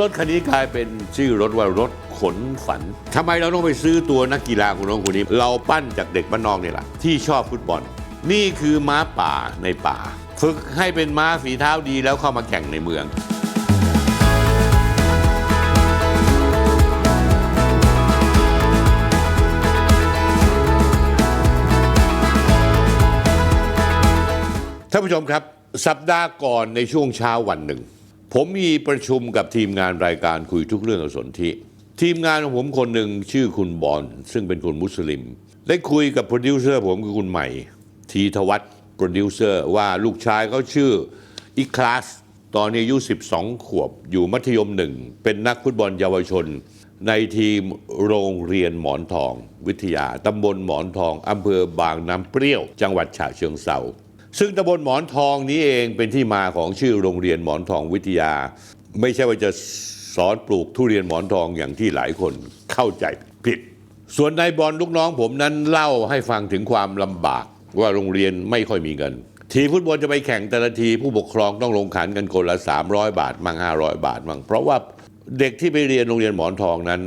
รถคันนี้กลายเป็นชื่อรถว่ารถขนฝันทำไมเราต้องไปซื้อตัวนักกีฬาคนน้องคนนี้ เราปั้นจากเด็กบ้านนอกนี่แหละที่ชอบฟุตบอล นี่คือม้าป่าในป่า ฝึกให้เป็นม้าฝีเท้าดีแล้วเข้ามาแข่งในเมือง ท่านผู้ชมครับ สัปดาห์ก่อนในช่วงเช้าวันหนึ่ง ผมมีประชุมกับทีมงานรายการคุยทุกเรื่องกับสนธิทีมงานของผมคนหนึ่งชื่อคุณบอลซึ่งเป็นคนมุสลิม ได้คุยกับโปรดิวเซอร์ผมคือคุณใหม่ ทีทวัฒน์โปรดิวเซอร์ว่าลูกชายเขาชื่ออีคลาส ตอนนี้อายุ 12 ขวบ อยู่มัธยมหนึ่ง เป็นนักฟุตบอลเยาวชน ในทีมโรงเรียนหมอนทอง วิทยาตำบลหมอนทองอำเภอบางน้ำเปรี้ยว จังหวัดฉะเชิงเซา ซึ่งตำบลหมอนทองนี้เองเป็นที่มาของชื่อโรงเรียนหมอนทองวิทยา ไม่ใช่ว่าจะสอนปลูกทุเรียนหมอนทองอย่างที่หลายคนเข้าใจผิด ส่วนนายบอลลูกน้องผมนั้นเล่าให้ฟังถึงความลำบากว่าโรงเรียนไม่ค่อยมีเงิน ทีฟุตบอลจะไปแข่งแต่ละทีผู้ปกครองต้องลงขันกันคนละ 300 บาทมั่ง500 บาทมั่งเพราะว่าเด็กที่ไปเรียนโรงเรียนหมอนทองนั้น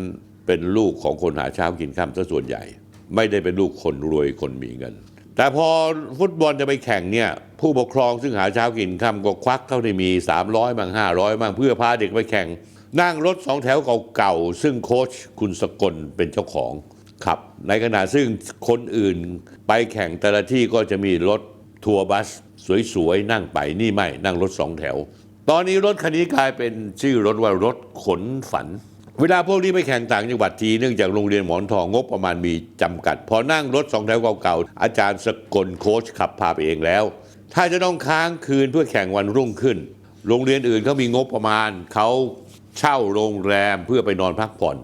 เป็นลูกของคนหาเช้ากินข้ามซะส่วนใหญ่ ไม่ได้เป็นลูกคนรวยคนมีเงิน แต่พอฟุตบอลจะไปแข่งเนี่ยผู้ปกครองซึ่งหาเช้ากินข้ามก็ควักเท่าที่มี 300บ้าง500บ้างเพื่อพาเด็กไปแข่ง นั่งรถสองแถวเก่าๆ ซึ่งโค้ชคุณสกลเป็นเจ้าของขับ ในขณะซึ่งคนอื่นไปแข่งแต่ละที่ก็จะมีรถทัวร์บัส สวยๆ นั่งไปนี่ไม่นั่งรถสองแถว ตอนนี้รถคันนี้กลายเป็นชื่อรถว่ารถขนฝัน เวลาพวกนี้ไปแข่งต่างจังหวัดทีเนื่องจากโรงเรียนหมอนทองงบประมาณมีจำกัด พอนั่งรถสองแถวเก่าๆ อาจารย์สกลโค้ชขับพาไปเองแล้ว ถ้าจะต้องค้างคืนเพื่อแข่งวันรุ่งขึ้น โรงเรียนอื่นเขามีงบประมาณเขาเช่าโรงแรมเพื่อไปนอนพักผ่อน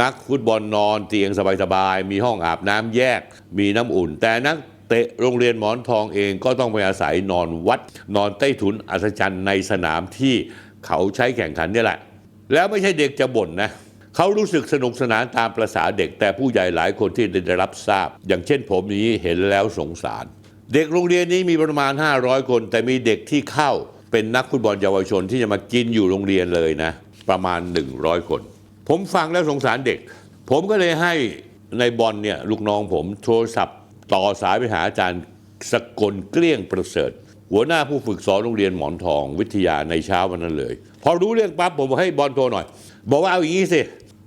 นักฟุตบอลนอนเตียงสบายๆมีห้องอาบน้ำแยก มีน้ำอุ่น แต่นักเตะโรงเรียนหมอนทองเองก็ต้องไปอาศัยนอนวัด นอนใต้ถุนอัศจรรย์ในสนามที่เขาใช้แข่งขันนี่แหละ แล้วไม่ใช่เด็กจะบ่นนะเขารู้สึกสนุกสนานตามประษาเด็ก แต่ผู้ใหญ่หลายคนที่ได้รับทราบ อย่างเช่นผมนี้เห็นแล้วสงสาร เด็กโรงเรียนนี้มีประมาณ 500 คน แต่มีเด็กที่เข้าเป็นนักฟุตบอลเยาวชนที่จะมากินอยู่โรงเรียนเลยนะ ประมาณ 100 คน ผมฟังแล้วสงสารเด็ก ผมก็เลยให้ในบอลเนี่ยลูกน้องผมโทรศัพท์ ต่อสายไปหาอาจารย์สกลเกลี้ยงประเสริฐ หัวหน้าผู้ฝึกสอนโรงเรียนหมอนทองวิทยาในเช้าวันนั้นเลย พอรู้เรื่องปั๊บผมบอกให้บอลโทรหน่อย บอกว่าเอาอย่างนี้สิ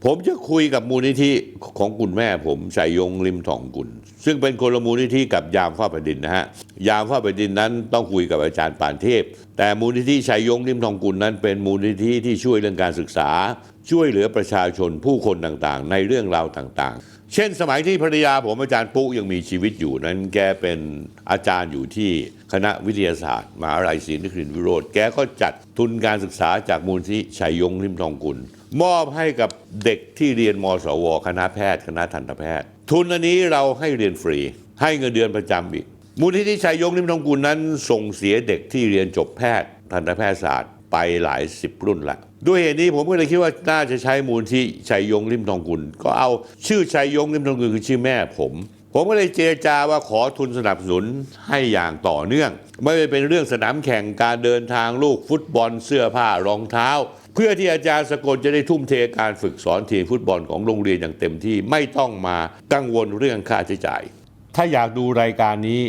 ผมจะคุยกับมูลนิธิของคุณแม่ผมชัยยงริมทองกุล ซึ่งเป็นคนละมูลนิธิกับยามฟ้าแผ่นดินนะฮะ ยามฟ้าแผ่นดินนั้นต้องคุยกับอาจารย์ปานเทพ แต่มูลนิธิชัยยงริมทองกุลนั้น เป็นมูลนิธิที่ช่วยเรื่องการศึกษา ช่วยเหลือประชาชนผู้คนต่างๆ ในเรื่องราวต่างๆ เช่นสมัยที่ภรรยาผมอาจารย์ปุ๊ยังมีชีวิตอยู่นั้น แกเป็นอาจารย์อยู่ที่คณะวิทยาศาสตร์มหาวิทยาลัยศรีนครินทรวิโรธแกก็จัดทุนการศึกษาจากมูลนิธิชัยยงริมทองกุล มอบให้กับเด็กที่เรียนมสว คณะแพทย์ คณะทันตแพทย์ ทุนอันนี้เราให้เรียนฟรี ให้เงินเดือนประจำอีก มูลนิธิชัยยงริมทองกุลนั้นส่งเสียเด็กที่เรียนจบแพทย์ทันตแพทยศาสตร์ ไปหลายสิบรุ่นละด้วยเหตุนี้ผมก็เลยคิดว่าน่าจะใช้มูลที่ชัยยงริมทองกุล ก็เอาชื่อชัยยงริมทองกุลคือชื่อแม่ผมผมก็เลยเจรจาว่าขอทุนสนับสนุนให้อย่างต่อเนื่อง ไม่ว่าเป็นเรื่องสนามแข่งการเดินทางลูกฟุตบอลเสื้อผ้ารองเท้า เพื่อที่อาจารย์สกลจะได้ทุ่มเทการฝึกสอนทีมฟุตบอลของโรงเรียนอย่างเต็มที่ไม่ต้องมากังวลเรื่องค่าใช้จ่าย ถ้าอยากดูรายการนี้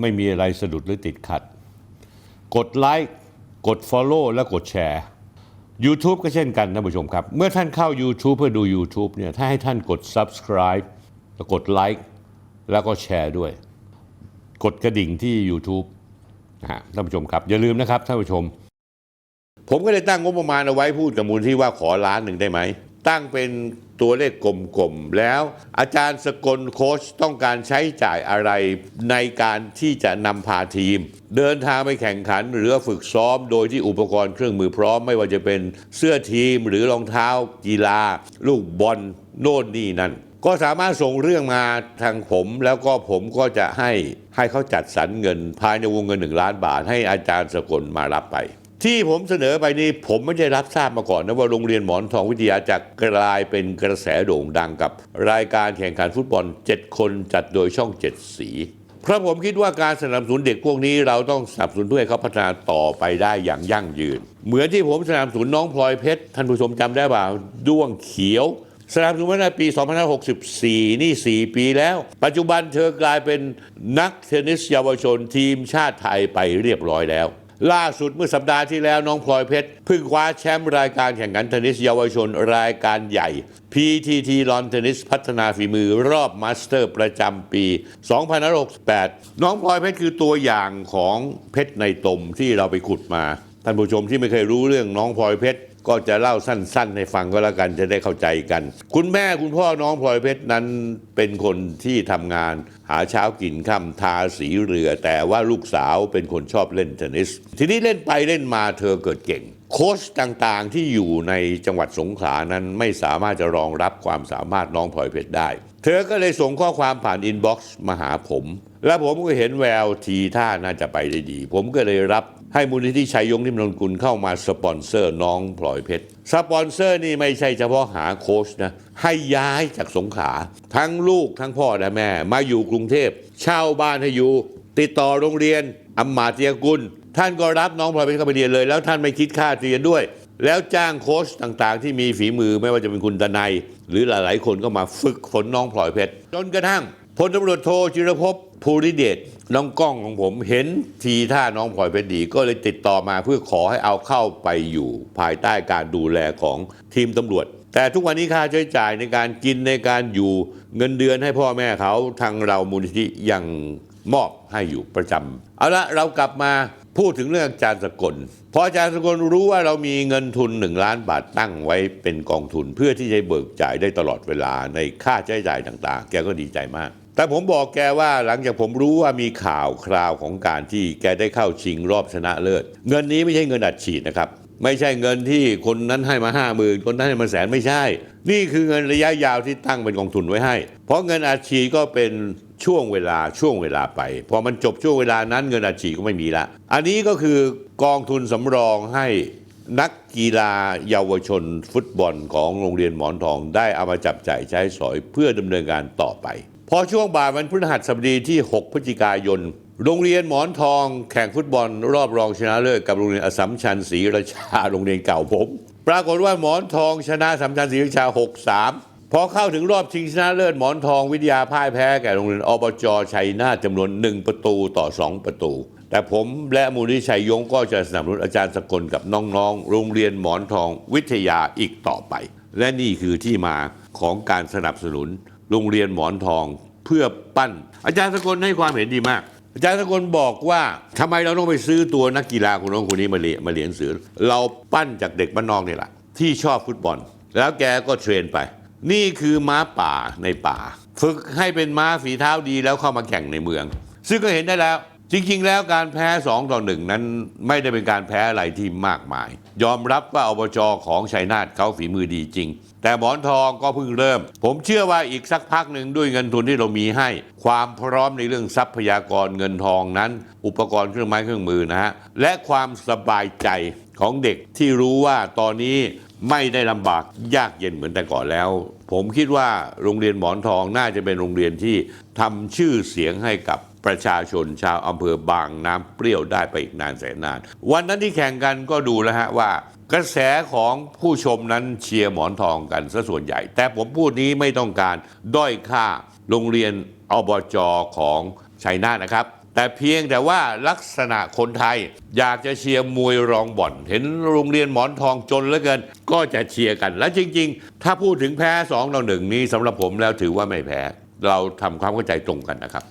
ไม่มีอะไรสะดุดหรือติดขัด กดไลค์ กด Follow และกดแชร์ YouTube ก็เช่นกันท่านผู้ชมครับ เมื่อท่านเข้า YouTube เพื่อดู YouTube เนี่ยถ้าให้ท่านกด Subscribe แล้วกดไลค์แล้วก็แชร์ด้วย กดกระดิ่งที่ YouTube นะฮะท่านผู้ชมครับ อย่าลืมนะครับท่านผู้ชม ผมก็เลยตั้งงบประมาณเอาไว้พูดกับมูลที่ว่าขอล้านหนึ่งได้ไหม ตั้งเป็นตัวเลขกลมๆ แล้วอาจารย์สกลโค้ชต้องการใช้จ่ายอะไรในการที่จะนำพาทีม เดินทางไปแข่งขันหรือฝึกซ้อมโดยที่อุปกรณ์เครื่องมือพร้อมไม่ว่าจะเป็นเสื้อทีมหรือรองเท้ากีฬา ลูกบอลโน่นนี่นั่น ก็สามารถส่งเรื่องมาทางผมแล้วก็ผมก็จะให้ให้เขาจัดสรรเงินภายในวงเงินหนึ่งล้านบาท ให้อาจารย์สกลมารับไป ที่ผมเสนอไปนี้ผมไม่ได้รับทราบมาก่อนนะว่าโรงเรียนหมอนทองวิทยาจะกลายเป็นกระแสโด่งดังกับ รายการแข่งขันฟุตบอล 7 คนจัดโดยช่อง 7 สีเพราะผมคิดว่าการสนับสนุนเด็กพวกนี้เราต้องสนับสนุนเพื่อให้เขาพัฒนาต่อไปได้อย่างยั่งยืน เหมือนที่ผมสนับสนุนน้องพลอยเพชรท่านผู้ชมจำได้เปล่าด้วงเขียวสนับสนุนมาในปี 2564 นี่ 4 ปีแล้ว ปัจจุบันเธอกลายเป็นนักเทนนิสเยาวชนทีมชาติไทยไปเรียบร้อยแล้ว ล่าสุดเมื่อสัปดาห์ที่แล้วน้องพลอยเพชรเพิ่งคว้าแชมป์รายการแข่งขันเทนนิสเยาวชนรายการใหญ่ PTT ลอนเทนนิสพัฒนาฝีมือรอบมาสเตอร์ประจำปี 2568 น้องพลอยเพชรคือตัวอย่างของเพชรในตมที่เราไปขุดมา ท่านผู้ชมที่ไม่เคยรู้เรื่องน้องพลอยเพชร ก็จะเล่าสั้น ๆ ให้ฟังก็แล้วกันจะได้เข้าใจกัน คุณแม่คุณพ่อน้องพลอยเพชรนั้นเป็นคนที่ทำงานหาเช้ากินค่ำทาสีเรือ แต่ว่าลูกสาวเป็นคนชอบเล่นเทนนิส ทีนี้เล่นไปเล่นมาเธอเกิดเก่ง โค้ชต่างๆที่อยู่ในจังหวัดสงขลานั้นไม่สามารถจะรองรับความสามารถน้องพลอยเพชรได้ เธอก็เลยส่งข้อความผ่านอินบ็อกซ์มาหาผม และผมก็เห็นแววทีท่าน่าจะไปได้ดี ผมก็เลยรับ ให้มูลนิธิชัยยงนิมนนกุลเข้ามาสปอนเซอร์น้องพลอยเพชร สปอนเซอร์นี่ไม่ใช่เฉพาะหาโค้ชนะ ให้ย้ายจากสงขลาทั้งลูกทั้งพ่อและแม่ มาอยู่กรุงเทพเช่าบ้านให้อยู่ ติดต่อโรงเรียนอำมาตย์เตียกุล ท่านก็รับน้องพลอยเพชรเข้าไปเรียนเลย แล้วท่านไม่คิดค่าเรียนด้วย แล้วจ้างโค้ชต่างๆ ที่มีฝีมือไม่ว่าจะเป็นคุณตนายหรือหลายๆ คนก็มาฝึกฝนน้องพลอยเพชรจนกระทั่งพลตำรวจโทจิรภพ ภูริเดชน้องกล้องของผมเห็นทีท่าน้องพลอยเพชรดี ก็เลยติดต่อมาเพื่อขอให้เอาเข้าไปอยู่ ภายใต้การดูแลของทีมตำรวจ แต่ทุกวันนี้ค่าใช้จ่ายในการกินในการอยู่เงินเดือนให้พ่อแม่เขาทางเรามูลนิธิยังมอบให้อยู่ประจำเอาละเรากลับมาพูดถึงเรื่องอาจารย์สกลพออาจารย์สกลรู้ว่าเรามีเงินทุนหนึ่งล้านบาทตั้งไว้เป็นกองทุน เพื่อที่จะเบิกจ่ายได้ตลอดเวลาในค่าใช้จ่ายต่าง ๆ แกก็ดีใจมาก แต่ผมบอกแกว่าหลังจากผมรู้ว่ามีข่าวคราวของการที่แกได้เข้าชิงรอบชนะเลิศ เงินนี้ไม่ใช่เงินอัดฉีดนะครับ ไม่ใช่เงินที่คนนั้นให้มาห้าหมื่นคนนั้นให้มาแสนไม่ใช่ นี่คือเงินระยะยาวที่ตั้งเป็นกองทุนไว้ให้ เพราะเงินอัดฉีดก็เป็นช่วงเวลาช่วงเวลาไป พอมันจบช่วงเวลานั้นเงินอัดฉีดก็ไม่มีละ อันนี้ก็คือกองทุนสำรองให้นักกีฬาเยาวชนฟุตบอลของโรงเรียนหมอนทองได้เอามาจับใจ่ายใช้สอยเพื่อดำเนินการต่อไป พอช่วงบ่ายวันพฤหัสบดีที่ 6 พฤศจิกายน โรงเรียนหมอนทองแข่งฟุตบอลรอบรองชนะเลิศกับโรงเรียนอสัมชัญศรีราชาโรงเรียนเก่าผม ปรากฏว่าหมอนทองชนะอสสัมชัญศรีราชา 6-3 พอเข้าถึงรอบชิงชนะเลิศหมอนทองวิทยาพ่ายแพ้แก่โรงเรียนอบจชัยนาทจำนวน 1 ประตูต่อ 2 ประตู แต่ผมและมูลนิธิชัยยงก็จะสนับสนุนอาจารย์สกลกับน้องๆ โรงเรียนหมอนทองวิทยาอีกต่อไป และนี่คือที่มาของการสนับสนุน โรงเรียนหมอนทองเพื่อปั้น อาจารย์สกลให้ความเห็นดีมาก อาจารย์สกลบอกว่าทำไมเราต้องไปซื้อตัวนักกีฬาคนน้องคนนี้มาเรียนมาเรียนสือ เราปั้นจากเด็กบ้านนอกนี่แหละที่ชอบฟุตบอล แล้วแกก็เทรนไป นี่คือม้าป่าในป่า ฝึกให้เป็นม้าฝีเท้าดีแล้วเข้ามาแข่งในเมือง ซึ่งก็เห็นได้แล้ว จริงๆ แล้วการแพ้ 2 ต่อหนึ่งนั้นไม่ได้เป็นการแพ้อะไรที่มากมาย ยอมรับว่าอบจของชัยนาทเขาฝีมือดีจริง แต่หมอนทองก็เพิ่งเริ่ม ผมเชื่อว่าอีกสักพักหนึ่งด้วยเงินทุนที่เรามีให้ ความพร้อมในเรื่องทรัพยากรเงินทองนั้น อุปกรณ์เครื่องไม้เครื่องมือนะฮะและความสบายใจของเด็กที่รู้ว่าตอนนี้ไม่ได้ลำบากยากเย็นเหมือนแต่ก่อนแล้ว ผมคิดว่าโรงเรียนหมอนทองน่าจะเป็นโรงเรียนที่ทำชื่อเสียงให้กับ ประชาชนชาวอำเภอบางน้ำเปรี้ยวได้ไปอีกนานแสนนาน วันนั้นที่แข่งกันก็ดูแล้วฮะว่ากระแสของผู้ชมนั้นเชียร์หมอนทองกันซะส่วนใหญ่ แต่ผมพูดนี้ไม่ต้องการด้อยค่าโรงเรียนอบจของชัยนาทนะครับ แต่เพียงแต่ว่าลักษณะคนไทย อยากจะเชียร์มวยรองบ่อน เห็นโรงเรียนหมอนทองจนเหลือเกิน ก็จะเชียร์กัน และจริง ๆ ถ้าพูดถึงแพ้2ต่อหนึ่งนี้สำหรับผมแล้วถือว่าไม่แพ้ เราทำความเข้าใจตรงกันนะครับ